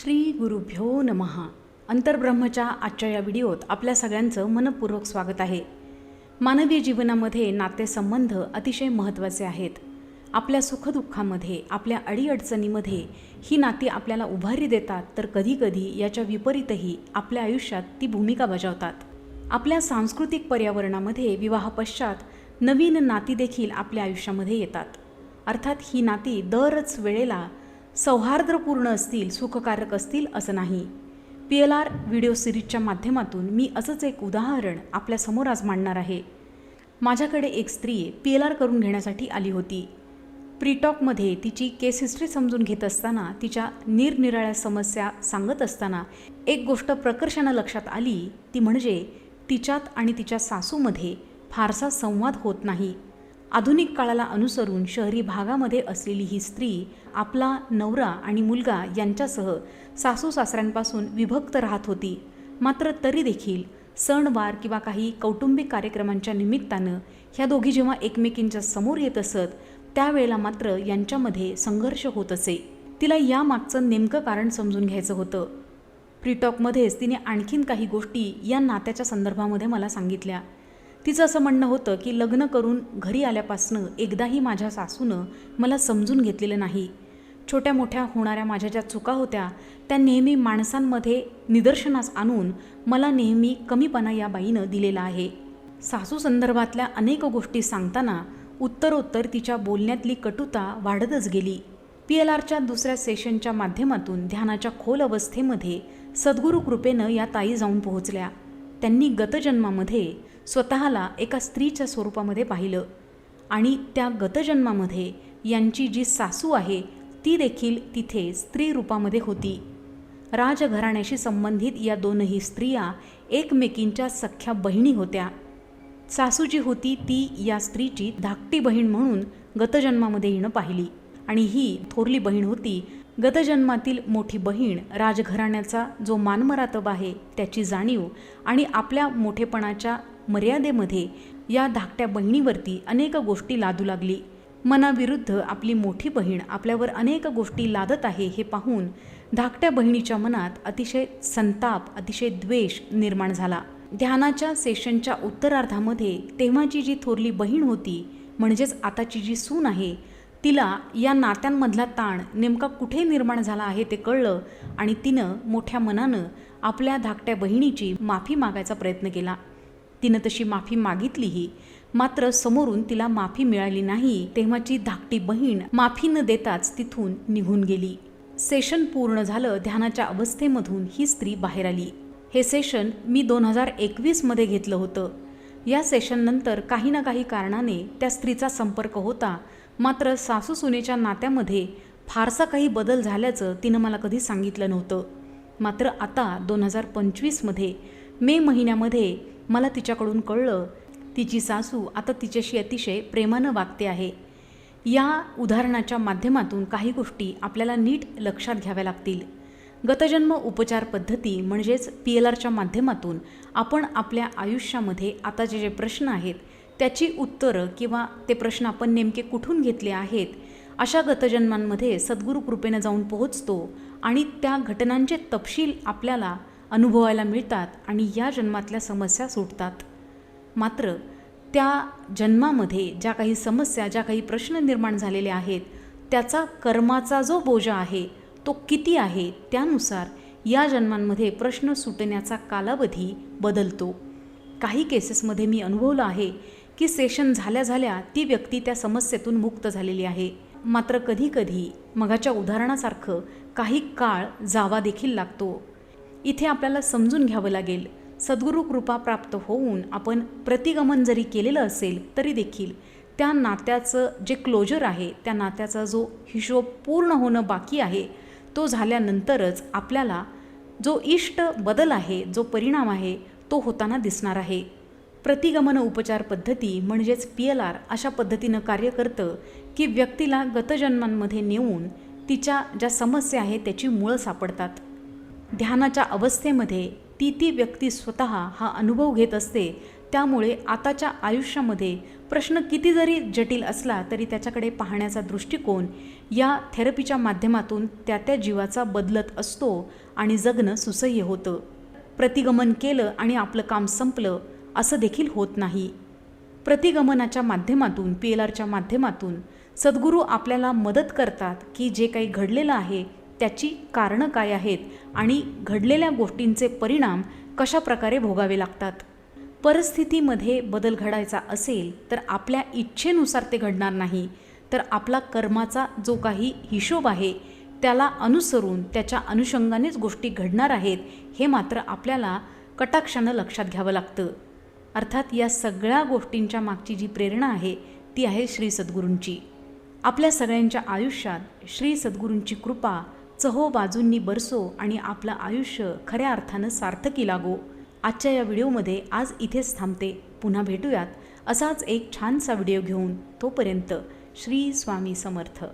श्री गुरुभ्यो नमहा अंतर्ब्रह्मच्या आजच्या या व्हिडिओत आपल्या सगळ्यांचं मनपूर्वक स्वागत आहे. मानवीय जीवनामध्ये नातेसंबंध अतिशय महत्त्वाचे आहेत. आपल्या सुखदुःखामध्ये आपल्या अडीअडचणीमध्ये ही नाती आपल्याला उभारी देतात तर कधीकधी याच्या विपरीतही आपल्या आयुष्यात ती भूमिका बजावतात. आपल्या सांस्कृतिक पर्यावरणामध्ये विवाहापश्चात नवीन नाती देखील आपल्या आयुष्यामध्ये येतात. अर्थात ही नाती दरच वेळेला सौहार्दपूर्ण असतील सुखकारक असतील असं नाही. पी एल आर व्हिडिओ सिरीजच्या माध्यमातून मी असंच एक उदाहरण आपल्यासमोर आज मांडणार आहे. माझ्याकडे एक स्त्री पी एल आर करून घेण्यासाठी आली होती. प्रीटॉकमध्ये तिची केस हिस्ट्री समजून घेत असताना तिच्या निरनिराळ्या समस्या सांगत असताना एक गोष्ट प्रकर्षानं लक्षात आली ती म्हणजे तिच्यात आणि तिच्या सासूमध्ये फारसा संवाद होत नाही. आधुनिक काळाला अनुसरून शहरी भागामध्ये असलेली ही स्त्री आपला नवरा आणि मुलगा यांच्यासह सासू सासऱ्यांपासून विभक्त राहत होती. मात्र तरी देखील सणवार किंवा काही कौटुंबिक कार्यक्रमांच्या निमित्तानं ह्या दोघी जेव्हा एकमेकींच्या समोर येत असत त्यावेळेला मात्र यांच्यामध्ये संघर्ष होत असे. तिला यामागचं नेमकं कारण समजून घ्यायचं होतं. प्रीटॉकमध्येच तिने आणखीन काही गोष्टी या नात्याच्या संदर्भामध्ये मला सांगितल्या. तिचं असं म्हणणं होतं की लग्न करून घरी आल्यापासनं एकदाही माझ्या सासूनं मला समजून घेतलेलं नाही. छोट्या मोठ्या होणाऱ्या माझ्या ज्या चुका होत्या त्या नेहमी माणसांमध्ये निदर्शनास आणून मला नेहमी कमीपणा या बाईनं दिलेला आहे. सासू संदर्भातल्या अनेक गोष्टी सांगताना उत्तरोत्तर तिच्या बोलण्यातली कटुता वाढतच गेली. पी एल आरच्या दुसऱ्या सेशनच्या माध्यमातून ध्यानाच्या खोल अवस्थेमध्ये सद्गुरू कृपेनं या ताई जाऊन पोहोचल्या. त्यांनी गतजन्मामध्ये स्वतःला एका स्त्रीच्या स्वरूपामध्ये पाहिलं आणि त्या गतजन्मामध्ये यांची जी सासू आहे ती देखील तिथे स्त्री रूपामध्ये होती. राजघराण्याशी संबंधित या दोनही स्त्रिया एकमेकींच्या सख्या बहिणी होत्या. सासू जी होती ती या स्त्रीची धाकटी बहीण म्हणून गतजन्मामध्ये येणं पाहिली आणि ही थोरली बहीण होती. गतजन्मातील मोठी बहीण राजघराण्याचा जो मानमरातब आहे त्याची जाणीव आणि आपल्या मोठेपणाच्या मर्यादेमध्ये या धाकट्या बहिणीवरती अनेक गोष्टी लादू लागली. मनाविरुद्ध आपली मोठी बहीण आपल्यावर अनेक गोष्टी लादत आहे हे पाहून धाकट्या बहिणीच्या मनात अतिशय संताप अतिशय द्वेष निर्माण झाला. ध्यानाच्या सेशनच्या उत्तरार्धामध्ये तेव्हाची जी थोरली बहीण होती म्हणजेच आताची जी सून आहे तिला या नात्यांमधला ताण नेमका कुठे निर्माण झाला आहे ते कळलं आणि तिनं मोठ्या मनानं आपल्या धाकट्या बहिणीची माफी मागायचा प्रयत्न केला. तिनं तशी माफी मागितलीही. मात्र समोरून तिला माफी मिळाली नाही तेव्हाची धाकटी बहीण माफी न देताच तिथून निघून गेली. सेशन पूर्ण झालं ध्यानाच्या अवस्थेमधून ही स्त्री बाहेर आली. हे सेशन मी दोन हजार एकवीसमध्ये घेतलं होतं. या सेशननंतर काही ना काही कारणाने त्या स्त्रीचा संपर्क होता. मात्र सासू सुनेच्या नात्यामध्ये फारसा काही बदल झाल्याचं तिनं मला कधी सांगितलं नव्हतं. मात्र आता दोन हजार पंचवीसमध्ये मे महिन्यामध्ये मला तिच्याकडून कळलं तिची सासू आता तिच्याशी अतिशय प्रेमानं वागते आहे. या उदाहरणाच्या माध्यमातून काही गोष्टी आपल्याला नीट लक्षात घ्याव्या लागतील. गतजन्म उपचार पद्धती म्हणजेच पी एल आरच्या माध्यमातून आपण आपल्या आयुष्यामध्ये आताचे जे प्रश्न आहेत त्याची उत्तरं किंवा ते प्रश्न आपण नेमके कुठून घेतले आहेत अशा गतजन्मांमध्ये सद्गुरू कृपेनं जाऊन पोहोचतो आणि त्या घटनांचे तपशील आपल्याला अनुभवायला मिळतात आणि या जन्मातल्या समस्या सुटतात. मात्र त्या जन्मामध्ये ज्या काही समस्या ज्या काही प्रश्न निर्माण झालेले आहेत त्याचा कर्माचा जो बोजा आहे तो किती आहे त्यानुसार या जन्मांमध्ये प्रश्न सुटण्याचा कालावधी बदलतो. काही केसेसमध्ये मी अनुभवलं आहे की सेशन झाल्या झाल्या ती व्यक्ती त्या समस्येतून मुक्त झालेली आहे. मात्र कधीकधी मगाच्या उदाहरणासारखं काही काळ जावा देखील लागतो. इथे आपल्याला समजून घ्यावं लागेल. सद्गुरू कृपा प्राप्त होऊन आपण प्रतिगमन जरी केलेलं असेल तरी देखील त्या नात्याचं जे क्लोजर आहे त्या नात्याचा जो हिशोब पूर्ण होणं बाकी आहे तो झाल्यानंतरच आपल्याला जो इष्ट बदल आहे जो परिणाम आहे तो होताना दिसणार आहे. प्रतिगमन उपचार पद्धती म्हणजेच पी एल आर अशा पद्धतीनं कार्य करतं की व्यक्तीला गतजन्मांमध्ये नेऊन तिच्या ज्या समस्या आहेत त्याची मुळं सापडतात. ध्यानाच्या अवस्थेमध्ये ती ती व्यक्ती स्वतः हा अनुभव घेत असते त्यामुळे आताच्या आयुष्यामध्ये प्रश्न किती जरी जटिल असला तरी त्याच्याकडे पाहण्याचा दृष्टिकोन या थेरपीच्या माध्यमातून त्या त्या जीवाचा बदलत असतो आणि जगणं सुसह्य होतं. प्रतिगमन केलं आणि आपलं काम संपलं असं देखील होत नाही. प्रतिगमनाच्या माध्यमातून पी एल आरच्या माध्यमातून सद्गुरू आपल्याला मदत करतात की जे काही घडलेलं आहे त्याची कारणं काय आहेत आणि घडलेल्या गोष्टींचे परिणाम कशा प्रकारे भोगावे लागतात? परिस्थितीमध्ये बदल घडायचा असेल तर आपल्या इच्छेनुसार ते घडणार नाही. तर आपला कर्माचा जो काही हिशोब आहे त्याला अनुसरून त्याच्या अनुषंगानेच गोष्टी घडणार आहेत हे मात्र आपल्याला कटाक्षानं लक्षात घ्यावं लागतं. अर्थात या सगळ्या गोष्टींच्या मागची जी प्रेरणा आहे ती आहे श्री सद्गुरूंची. आपल्या सगळ्यांच्या आयुष्यात श्री सद्गुरूंची कृपा चहो बाजूंनी बरसो आणि आपलं आयुष्य खऱ्या अर्थानं सार्थकी लागो. आजच्या या व्हिडिओमध्ये आज इथेच थांबते. पुन्हा भेटूयात असाच एक छानसा व्हिडिओ घेऊन तोपर्यंत श्री स्वामी समर्थ.